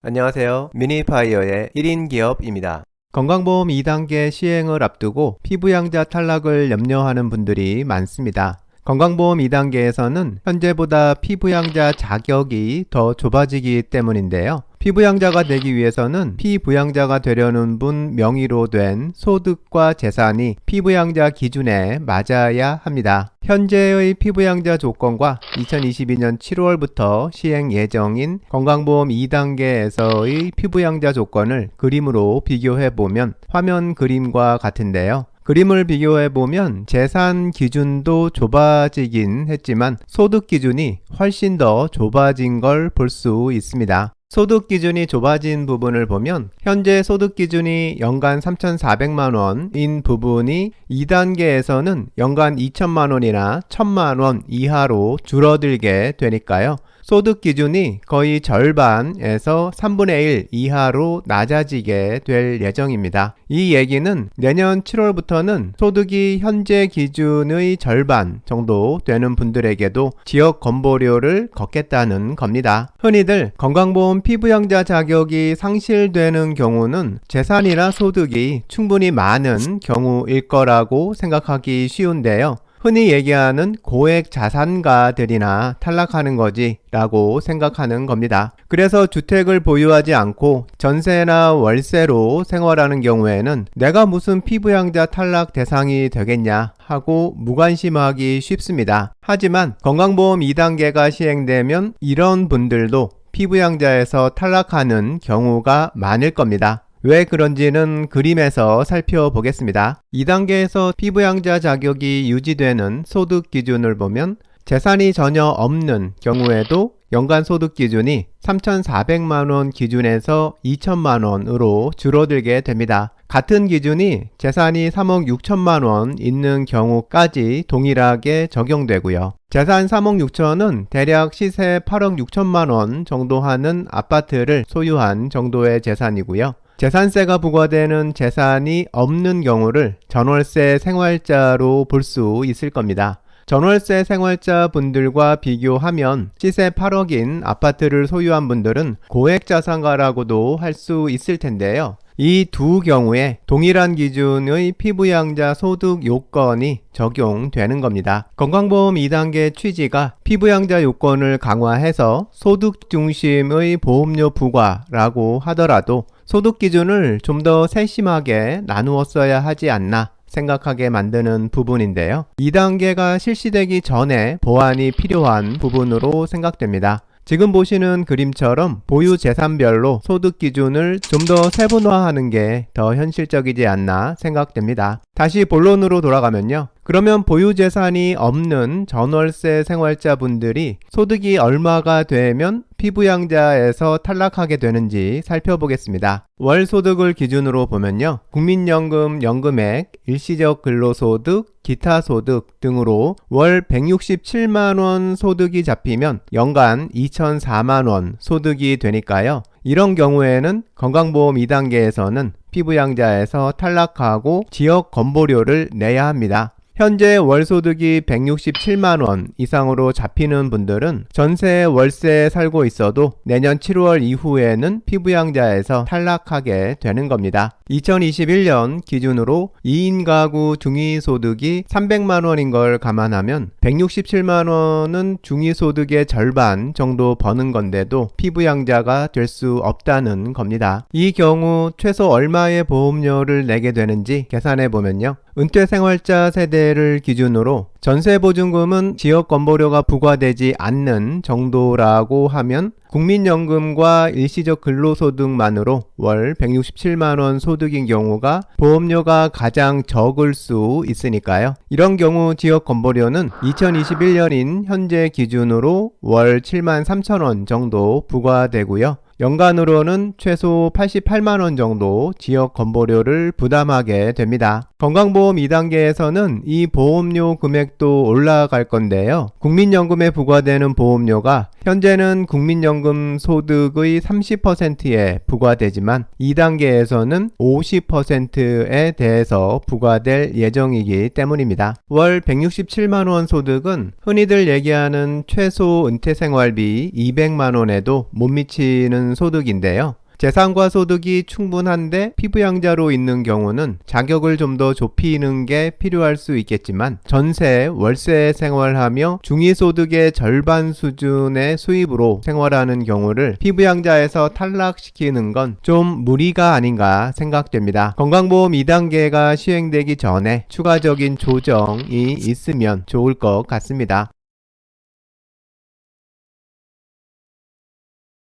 안녕하세요. 미니파이어의 1인 기업입니다. 건강보험 2단계 시행을 앞두고 피부양자 탈락을 염려하는 분들이 많습니다. 건강보험 2단계에서는 현재보다 피부양자 자격이 더 좁아지기 때문인데요. 피부양자가 되기 위해서는 피부양자가 되려는 분 명의로 된 소득과 재산이 피부양자 기준에 맞아야 합니다. 현재의 피부양자 조건과 2022년 7월부터 시행 예정인 건강보험 2단계에서의 피부양자 조건을 그림으로 비교해 보면 화면 그림과 같은데요. 그림을 비교해 보면 재산 기준도 좁아지긴 했지만 소득 기준이 훨씬 더 좁아진 걸 볼 수 있습니다. 소득 기준이 좁아진 부분을 보면 현재 소득 기준이 연간 3,400만 원인 부분이 2단계에서는 연간 2천만 원이나 1천만 원 이하로 줄어들게 되니까요. 소득 기준이 거의 절반에서 3분의 1 이하로 낮아지게 될 예정입니다. 이 얘기는 내년 7월부터는 소득이 현재 기준의 절반 정도 되는 분들에게도 지역 건보료를 걷겠다는 겁니다. 흔히들 건강보험 피부양자 자격이 상실되는 경우는 재산이나 소득이 충분히 많은 경우일 거라고 생각하기 쉬운데요. 흔히 얘기하는 고액 자산가들이나 탈락하는 거지 라고 생각하는 겁니다. 그래서 주택을 보유하지 않고 전세나 월세로 생활하는 경우에는 내가 무슨 피부양자 탈락 대상이 되겠냐 하고 무관심하기 쉽습니다. 하지만 건강보험 2단계가 시행되면 이런 분들도 피부양자에서 탈락하는 경우가 많을 겁니다. 왜 그런지는 그림에서 살펴보겠습니다. 2단계에서 피부양자 자격이 유지되는 소득 기준을 보면 재산이 전혀 없는 경우에도 연간 소득 기준이 3,400만원 기준에서 2천만원으로 줄어들게 됩니다. 같은 기준이 재산이 3억 6천만원 있는 경우까지 동일하게 적용되고요. 재산 3억 6천은 대략 시세 8억 6천만원 정도 하는 아파트를 소유한 정도의 재산이고요. 재산세가 부과되는 재산이 없는 경우를 전월세 생활자로 볼 수 있을 겁니다. 전월세 생활자 분들과 비교하면 시세 8억인 아파트를 소유한 분들은 고액 자산가라고도 할 수 있을 텐데요. 이 두 경우에 동일한 기준의 피부양자 소득 요건이 적용되는 겁니다. 건강보험 2단계 취지가 피부양자 요건을 강화해서 소득 중심의 보험료 부과라고 하더라도 소득 기준을 좀 더 세심하게 나누었어야 하지 않나 생각하게 만드는 부분인데요. 2단계가 실시되기 전에 보완이 필요한 부분으로 생각됩니다. 지금 보시는 그림처럼 보유 재산별로 소득 기준을 좀 더 세분화하는 게 더 현실적이지 않나 생각됩니다. 다시 본론으로 돌아가면요. 그러면 보유 재산이 없는 전월세 생활자 분들이 소득이 얼마가 되면 피부양자에서 탈락하게 되는지 살펴보겠습니다. 월 소득을 기준으로 보면요. 국민연금 연금액, 일시적 근로소득, 기타 소득 등으로 월 167만원 소득이 잡히면 연간 2004만원 소득이 되니까요. 이런 경우에는 건강보험 2단계에서는 피부양자에서 탈락하고 지역 건보료를 내야 합니다. 현재 월소득이 167만원 이상으로 잡히는 분들은 전세 월세에 살고 있어도 내년 7월 이후에는 피부양자에서 탈락하게 되는 겁니다. 2021년 기준으로 2인 가구 중위소득이 300만원인 걸 감안하면 167만원은 중위소득의 절반 정도 버는 건데도 피부양자가 될 수 없다는 겁니다. 이 경우 최소 얼마의 보험료를 내게 되는지 계산해 보면요. 은퇴 생활자 세대를 기준으로 전세 보증금은 지역 건보료가 부과되지 않는 정도라고 하면 국민연금과 일시적 근로소득만으로 월 167만원 소득인 경우가 보험료가 가장 적을 수 있으니까요. 이런 경우 지역 건보료는 2021년인 현재 기준으로 월 7만 3천원 정도 부과되고요. 연간으로는 최소 88만원 정도 지역 건보료를 부담하게 됩니다. 건강보험 2단계에서는 이 보험료 금액도 올라갈 건데요. 국민연금에 부과되는 보험료가 현재는 국민연금 소득의 30%에 부과되지만 2단계에서는 50%에 대해서 부과될 예정이기 때문입니다. 월 167만원 소득은 흔히들 얘기하는 최소 은퇴 생활비 200만원에도 못 미치는 소득인데요. 재산과 소득이 충분한데 피부양자로 있는 경우는 자격을 좀 더 좁히는 게 필요할 수 있겠지만 전세, 월세 생활하며 중위소득의 절반 수준의 수입으로 생활하는 경우를 피부양자에서 탈락시키는 건 좀 무리가 아닌가 생각됩니다. 건강보험 2단계가 시행되기 전에 추가적인 조정이 있으면 좋을 것 같습니다.